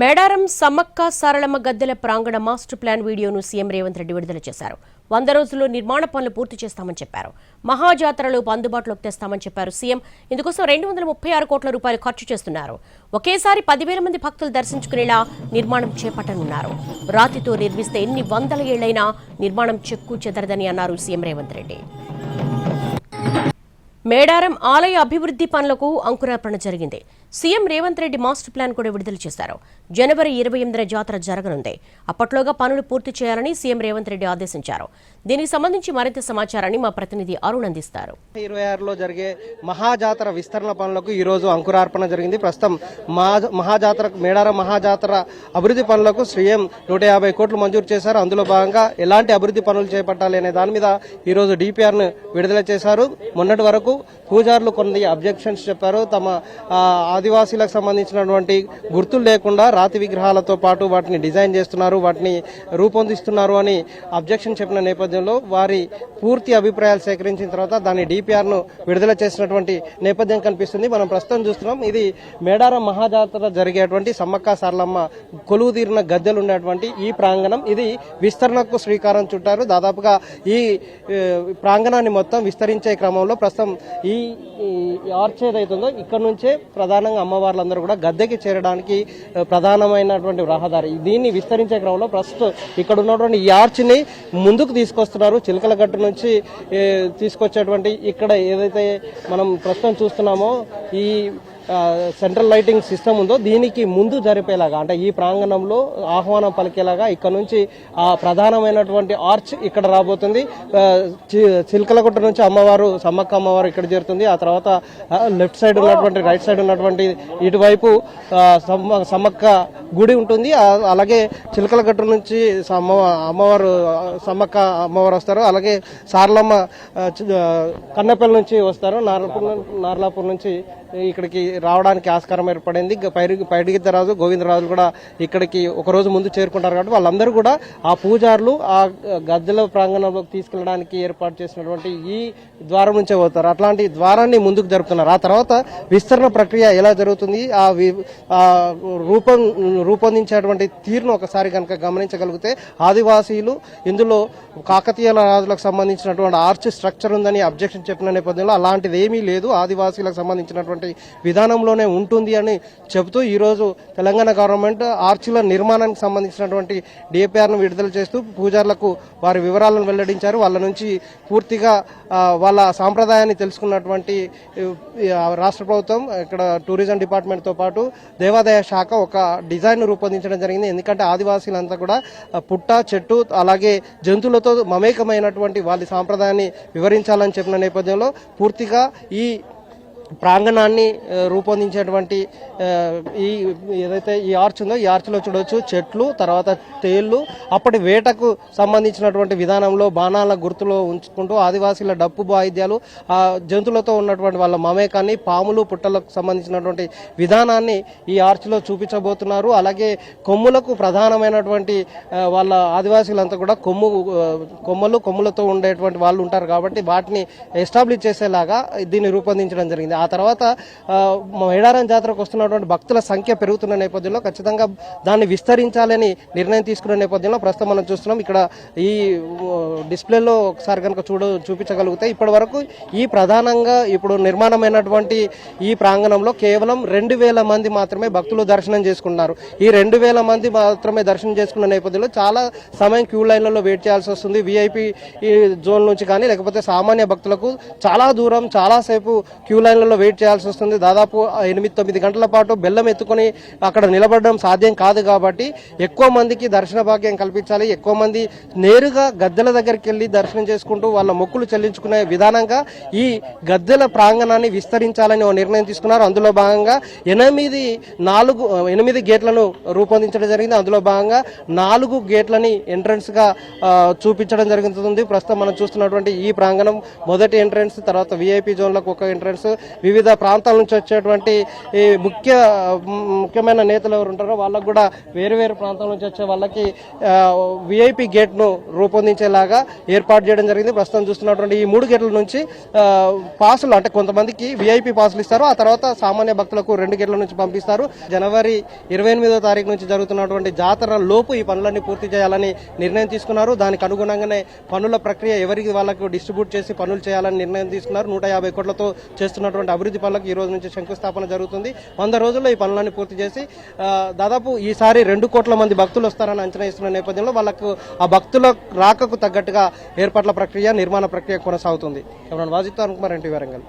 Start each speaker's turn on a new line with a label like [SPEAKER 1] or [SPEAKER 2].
[SPEAKER 1] మేడారం సమ్మక్క సారళమ్మ గద్దెల ప్రాంగణ master plan వీడియోను సీఎం రేవంత్ రెడ్డి విడుదల చేశారు. వంద రోజుల్లో నిర్మాణ పనులు పూర్తి చేస్తామని చెప్పారు. మహాజాతరలు అందుబాటులోకి తెస్తామని చెప్పారు సీఎం. ఇందుకోసం రెండు వందల ముప్పై ఆరు కోట్ల రూపాయలు ఖర్చు చేస్తున్నారు. ఒకేసారి పదివేల మంది భక్తులు దర్శించుకునేలా నిర్మాణం చేపట్టనున్నారు. రాతితో నిర్మిస్తే ఎన్ని వందల ఏళ్ళైనా నిర్మాణం చెక్కు చెదరదని అన్నారు సీఎం రేవంత్ రెడ్డి. మేడారం ఆలయ అభివృద్ధి పనులకు అంకురార్పణ జరిగింది. CM Revanth Reddy master plan కూడా విడుదల చేశారు. జనవరి ఇరవై ఎనిమిదిన జాతర జరగనుంది. అప్పట్లోగా పనులు పూర్తి చేయాలని సీఎం రేవంత్ రెడ్డి ఆదేశించారు. దీనికి సంబంధించి మరింత సమాచారాన్ని మా ప్రతినిధి అరుణ్ అందిస్తారు.
[SPEAKER 2] ఇరవై ఆరులో జరిగే మహాజాతర విస్తరణ పనులకు ఈ రోజు అంకురార్పణ జరిగింది. ప్రస్తుతం మహాజాతర మేడార మహాజాతర అభివృద్ధి పనులకు సీఎం నూట యాభై కోట్లు మంజూరు చేశారు. అందులో భాగంగా ఎలాంటి అభివృద్ధి పనులు చేపట్టాలి అనే దాని మీద ఈ రోజు డిపిఆర్ను విడుదల చేశారు. మొన్నటి వరకు పూజారులు కొన్ని అబ్జెక్షన్స్ చెప్పారు. తమ ఆదివాసీలకు సంబంధించినటువంటి గుర్తులు లేకుండా రాతి విగ్రహాలతో పాటు వాటిని డిజైన్ చేస్తున్నారు వాటిని రూపొందిస్తున్నారు అని అబ్జెక్షన్ చెప్పిన నేపథ్యంలో వారి పూర్తి అభిప్రాయాలు సేకరించిన తర్వాత దాని డిపిఆర్ను విడుదల చేసినటువంటి నేపథ్యం కనిపిస్తుంది. మనం ప్రస్తుతం చూస్తున్నాం ఇది మేడారం మహాజాతర జరిగేటువంటి సమ్మక్క సారలమ్మ కొలువు తీరిన గద్దెలు ఉన్నటువంటి ఈ ప్రాంగణం. ఇది విస్తరణకు శ్రీకారం చుట్టారు. దాదాపుగా ఈ ప్రాంగణాన్ని మొత్తం విస్తరించే క్రమంలో ప్రస్తుతం ఈ ఈ ఆర్చ్ ఏదైతుందో ఇక్కడ నుంచే ప్రధానంగా అమ్మవార్లందరూ కూడా గద్దెకి చేరడానికి ప్రధానమైనటువంటి రహదారి. దీన్ని విస్తరించే క్రమంలో ప్రస్తుతం ఇక్కడ ఉన్నటువంటి ఈ ఆర్చ్ని ముందుకు తీసుకొస్తున్నారు. చిలకల గట్టు నుంచి తీసుకొచ్చేటువంటి ఇక్కడ ఏదైతే మనం ప్రస్తుతం చూస్తున్నామో ఈ సెంట్రల్ లైటింగ్ సిస్టమ్ ఉందో దీనికి ముందు జరిపేలాగా అంటే ఈ ప్రాంగణంలో ఆహ్వానం పలికేలాగా ఇక్కడ నుంచి ఆ ప్రధానమైనటువంటి ఆర్చ్ ఇక్కడ రాబోతుంది. చి- చిలకలగుట్ట నుంచి అమ్మవారు సమ్మక్క అమ్మవారు ఇక్కడ చేరుతుంది. ఆ తర్వాత లెఫ్ట్ సైడ్ ఉన్నటువంటి రైట్ సైడ్ ఉన్నటువంటి ఇటువైపు సమ్మ సమ్మక్క గుడి ఉంటుంది. అలాగే చిలకలగట్టు నుంచి అమ్మవారు సమ్మక్క అమ్మవారు వస్తారు. అలాగే సార్లమ్మ కన్నెపల్లి నుంచి వస్తారు. నార్లాపూర్ నార్లాపూర్ నుంచి ఇక్కడికి రావడానికి ఆస్కారం ఏర్పడింది. పైరు పైడిగిద్దరాజు గోవిందరాజు కూడా ఇక్కడికి ఒక రోజు ముందు చేరుకుంటారు కాబట్టి వాళ్ళందరూ కూడా ఆ పూజారులు ఆ గద్దెల ప్రాంగణంలోకి తీసుకెళ్ళడానికి ఏర్పాటు చేసినటువంటి ఈ ద్వారం నుంచే పోతారు. అట్లాంటి ద్వారాన్ని ముందుకు జరుపుతున్నారు. ఆ తర్వాత విస్తరణ ప్రక్రియ ఎలా జరుగుతుంది? ఆ వి- ఆ రూపం రూపొందించేటువంటి తీరును ఒకసారి కనుక గమనించగలిగితే ఆదివాసీలు ఇందులో కాకతీయ రాజులకు సంబంధించినటువంటి ఆర్చ్ స్ట్రక్చర్ ఉందని అబ్జెక్షన్ చెప్పిన నేపథ్యంలో అలాంటిది ఏమీ లేదు. ఆదివాసీలకు సంబంధించినటువంటి విధానంలోనే ఉంటుంది అని చెబుతూ ఈరోజు తెలంగాణ గవర్నమెంట్ ఆర్చిల నిర్మాణానికి సంబంధించినటువంటి డిఎపిఆర్ను విడుదల చేస్తూ పూజారులకు వారి వివరాలను వెల్లడించారు. వాళ్ళ నుంచి పూర్తిగా వాళ్ళ సాంప్రదాయాన్ని తెలుసుకున్నటువంటి రాష్ట్ర ప్రభుత్వం ఇక్కడ టూరిజం డిపార్ట్మెంట్తో పాటు దేవాదాయ శాఖ ఒక డిజైన్ రూపొందించడం జరిగింది. ఎందుకంటే ఆదివాసీలంతా కూడా పుట్ట చెట్టు అలాగే జంతువులతో మమేకమైనటువంటి వాళ్ళ సాంప్రదాయాన్ని వివరించాలని చెప్పిన నేపథ్యంలో పూర్తిగా ఈ ప్రాంగణాన్ని రూపొందించేటువంటి ఈ ఏదైతే ఈ ఆర్చ్ ఉందో ఈ ఆర్చ్లో చూడవచ్చు చెట్లు తర్వాత తేళ్ళు. అప్పటి వేటకు సంబంధించినటువంటి విధానంలో బాణాల గుర్తులో ఉంచుకుంటూ ఆదివాసీల డప్పు వాయిద్యాలు ఆ జంతువులతో ఉన్నటువంటి వాళ్ళ మమేకాన్ని పాములు పుట్టలకు సంబంధించినటువంటి విధానాన్ని ఈ ఆర్చ్లో చూపించబోతున్నారు. అలాగే కొమ్ములకు ప్రధానమైనటువంటి వాళ్ళ ఆదివాసీలంతా కూడా కొమ్ము కొమ్మలు కొమ్ములతో ఉండేటువంటి వాళ్ళు ఉంటారు కాబట్టి వాటిని ఎస్టాబ్లిష్ చేసేలాగా దీన్ని రూపొందించడం జరిగింది. ఆ తర్వాత మేడారం జాతరకు వస్తున్నటువంటి భక్తుల సంఖ్య పెరుగుతున్న నేపథ్యంలో ఖచ్చితంగా దాన్ని విస్తరించాలని నిర్ణయం తీసుకున్న నేపథ్యంలో ప్రస్తుతం మనం చూస్తున్నాం. ఇక్కడ ఈ డిస్ప్లేలో ఒకసారి కనుక చూడ చూపించగలిగితే ఇప్పటి వరకు ఈ ప్రధానంగా ఇప్పుడు నిర్మాణమైనటువంటి ఈ ప్రాంగణంలో కేవలం రెండు వేల మంది మాత్రమే భక్తులు దర్శనం చేసుకున్నారు ఈ రెండు వేల మంది మాత్రమే దర్శనం చేసుకున్న నేపథ్యంలో చాలా సమయం క్యూ లైన్లలో వెయిట్ చేయాల్సి వస్తుంది. విఐపి జోన్ నుంచి కానీ లేకపోతే సామాన్య భక్తులకు చాలా దూరం చాలాసేపు క్యూ లైన్లలో వెయిట్ చేయాల్సి వస్తుంది. దాదాపు ఎనిమిది తొమ్మిది గంటల పాటు బెల్లం ఎత్తుకొని అక్కడ నిలబడడం సాధ్యం కాదు కాబట్టి ఎక్కువ మందికి దర్శన భాగ్యం కల్పించాలి. ఎక్కువ మంది నేరుగా గద్దెల దగ్గరికి వెళ్ళి దర్శనం చేసుకుంటూ వాళ్ళ మొక్కులు చెల్లించుకునే విధానంగా ఈ గద్దెల ప్రాంగణాన్ని విస్తరించాలని ఓ నిర్ణయం తీసుకున్నారు. అందులో భాగంగా ఎనిమిది నాలుగు ఎనిమిది గేట్లను రూపొందించడం జరిగింది. అందులో భాగంగా నాలుగు గేట్లని ఎంట్రన్స్గా చూపించడం జరుగుతుంది. ప్రస్తుతం మనం చూస్తున్నటువంటి ఈ ప్రాంగణం మొదటి ఎంట్రన్స్ తర్వాత విఐపి జోన్లకు ఒక ఎంట్రన్స్ వివిధ ప్రాంతాల నుంచి వచ్చేటువంటి ఈ ముఖ్య ముఖ్యమైన నేతలు ఎవరు ఉంటారో వాళ్ళకు కూడా వేరు వేరు ప్రాంతాల నుంచి వచ్చే వాళ్ళకి విఐపి గేట్ను రూపొందించేలాగా ఏర్పాటు చేయడం జరిగింది. ప్రస్తుతం చూస్తున్నటువంటి ఈ మూడు గేట్ల నుంచి పాసులు అంటే కొంతమందికి విఐపి పాసులు ఇస్తారు. ఆ తర్వాత సామాన్య భక్తులకు రెండు గేట్ల నుంచి పంపిస్తారు. జనవరి ఇరవై ఎనిమిదో తారీఖు నుంచి జరుగుతున్నటువంటి జాతర లోపు ఈ పనులన్నీ పూర్తి చేయాలని నిర్ణయం తీసుకున్నారు. దానికి అనుగుణంగానే పనుల ప్రక్రియ ఎవరికి వాళ్ళకు డిస్ట్రిబ్యూట్ చేసి పనులు చేయాలని నిర్ణయం తీసుకున్నారు. నూట యాభై కోట్లతో చేస్తున్నటువంటి అభివృద్ధి పనులకు ఈ రోజు నుంచి శంకుస్థాపన జరుగుతుంది. వంద రోజుల్లో ఈ పనులన్నీ పూర్తి చేసి దాదాపు ఈసారి రెండు కోట్ల మంది భక్తులు వస్తారని అంచనా ఇస్తున్న నేపథ్యంలో వాళ్ళకు ఆ భక్తుల రాకకు తగ్గట్టుగా ఏర్పాట్ల ప్రక్రియ నిర్మాణ ప్రక్రియ కొనసాగుతుంది. కుమార్ వాజితో అనుకుమార్ ఎన్టీ వరంగల్